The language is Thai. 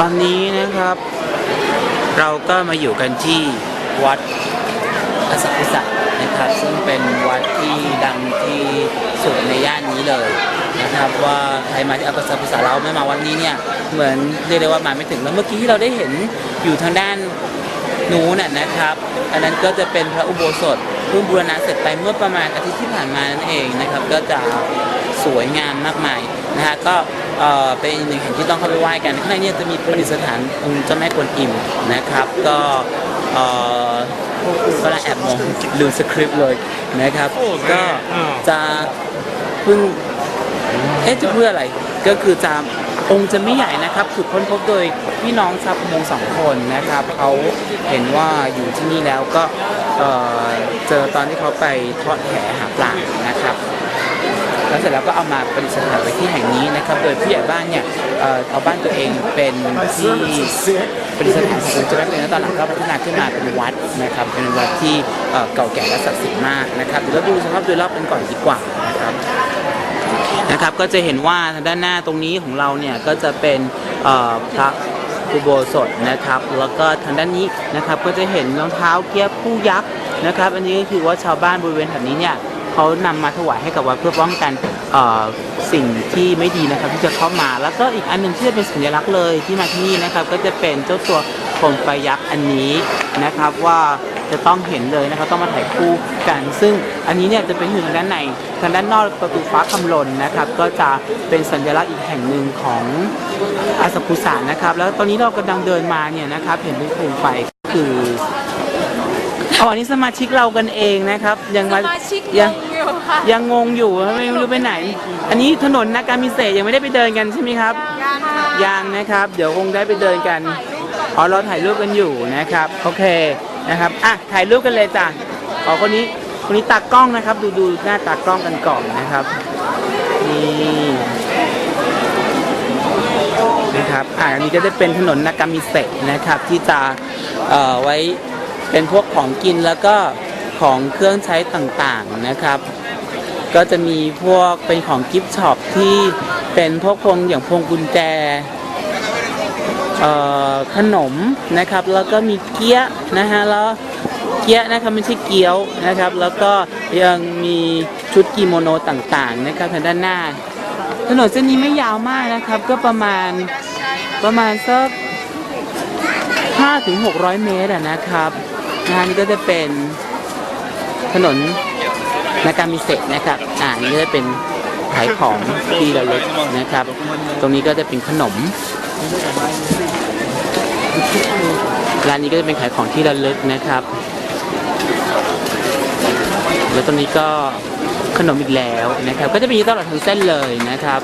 ตอนนี้นะครับ เราก็มาอยู่กันที่วัดอสัพุสะนะครับซึ่งเป็นวัดที่ดังที่สุดในย่านนี้เลยนะครับ ว่าใครมาที่อสัพุสะเราไม่มาวัดนี้เนี่ยเหมือนเรียกได้ว่ามาไม่ถึงแล้วเมื่อกี้ที่เราได้เห็นอยู่ทางด้านนู้นน่ะนะครับ อันนั้นก็จะเป็นพระอุโบสถเพิ่งบูรณะเสร็จไปเมื่อประมาณอาทิตย์ที่ผ่านมานั่นเองนะครับ ก็จะสวยงามมากมายนะฮะก็ เอ่อเป็นอีกหนึ่งแห่งที่ต้องเข้าไปไหว้กันข้างในเนี่ยจะมีประดิษฐานองค์เจ้าแม่กวนอิมนะครับ ก็เอ่อก็แอบมองลืมสคริปต์เลยนะครับ ก็จะเพิ่งเอ๊ะจะเพื่ออะไรก็คือจะองค์จะไม่ใหญ่นะครับถูกค้นพบโดยพี่น้องชาวประมงสองคนนะครับเขาเห็นว่าอยู่ที่นี่แล้วก็เอ่อเจอตอนที่เขาไปทอดแหหาปลานะครับ แล้วเสร็จแล้วก็เอามาประดิษฐานไว้ที่แห่งนี้นะครับ โดยผู้ใหญ่บ้านเนี่ยเอ่อเอาบ้านตัวเองเป็นที่ประดิษฐานขององค์เจ้าแม่กวนอิมแล้วตอนหลังก็พัฒนาขึ้นมาเป็นวัดนะครับ เป็นวัดที่เอ่อเก่าแก่และศักดิ์สิทธิ์มากนะครับเดี๋ยวเราดูสภาพโดยรอบกันก่อนดีกว่านะครับ นะครับก็จะเห็นว่าทางด้านหน้าตรงนี้ของเราเนี่ยก็จะเป็นเอ่อพระอุโบสถนะครับ แล้วก็ทางด้านนี้นะครับก็จะเห็นรองเท้าเกียบผู้ยักษ์นะครับ อันนี้ก็คือว่าชาวบ้านบริเวณแถบนี้เนี่ย เขานำมาถวายให้กับวัดเพื่อป้องกันเอ่อสิ่งที่ไม่ดีนะครับที่จะเข้ามา แล้วก็อีกอันหนึ่งที่จะเป็นสัญลักษณ์เลยที่มาที่นี่นะครับ ก็จะเป็นเจ้าตัวโคมไฟยักษ์อันนี้นะครับว่าจะต้องเห็นเลยนะครับต้องมาถ่ายคู่กัน ซึ่งอันนี้เนี่ยจะเป็นอยู่ทางด้านในทางด้านนอกประตูฟ้าคำลนนะครับ ก็จะเป็นสัญลักษณ์อีกแห่งหนึ่งของอาสพุสานะครับ แล้วตอนนี้เรากำลังเดินมาเนี่ยนะครับเห็นเป็นโคมไฟก็คืออ๋ออันนี้สมาชิกเรากันเองนะครับยังสมาชิกยังงงอยู่ค่ะ ยังงงอยู่ไม่รู้ไปไหน อันนี้ถนนนาการมิเศษยังไม่ได้ไปเดินกันใช่ไหมครับ ยังค่ะยังนะครับ เดี๋ยวคงได้ไปเดินกันอ๋อเราถ่ายรูปกันอยู่นะครับโอเคนะครับอะถ่ายรูปกันเลยจ้ะอ๋อคนนี้คนนี้ตากล้องนะครับ ดูดูหน้าตากล้องกันก่อนนะครับนี่นะครับอะอันนี้ก็จะเป็นถนนนากามิเซะนะครับ ที่จะเอ่อไว้เป็นพวกของกินแล้วก็ของเครื่องใช้ต่างๆนะครับ ก็จะมีพวกเป็นของกิฟต์ช็อปที่เป็นพวกพวงอย่างพวงกุญแจขนมนะครับ แล้วก็มีเกี๊ยนะฮะแล้วเกี๊ยนะครับไม่ใช่เกี๊ยวนะครับ แล้วก็ยังมีชุดกิโมโนต่างๆนะครับทางด้านหน้า ถนนเส้นนี้ไม่ยาวมากนะครับ ก็ประมาณประมาณสัก5ถึง600 เมตรนะครับนะฮะนี่ก็จะเป็นถนน นาการมิเซะนะครับอ่านี่ก็จะเป็นขายของที่ระลึกนะครับ ตรงนี้ก็จะเป็นขนมร้านนี้ก็จะเป็นขายของที่ระลึกนะครับ แล้วตรงนี้ก็ขนมอีกแล้วนะครับ ก็จะมีตลอดทั้งเส้นเลยนะครับ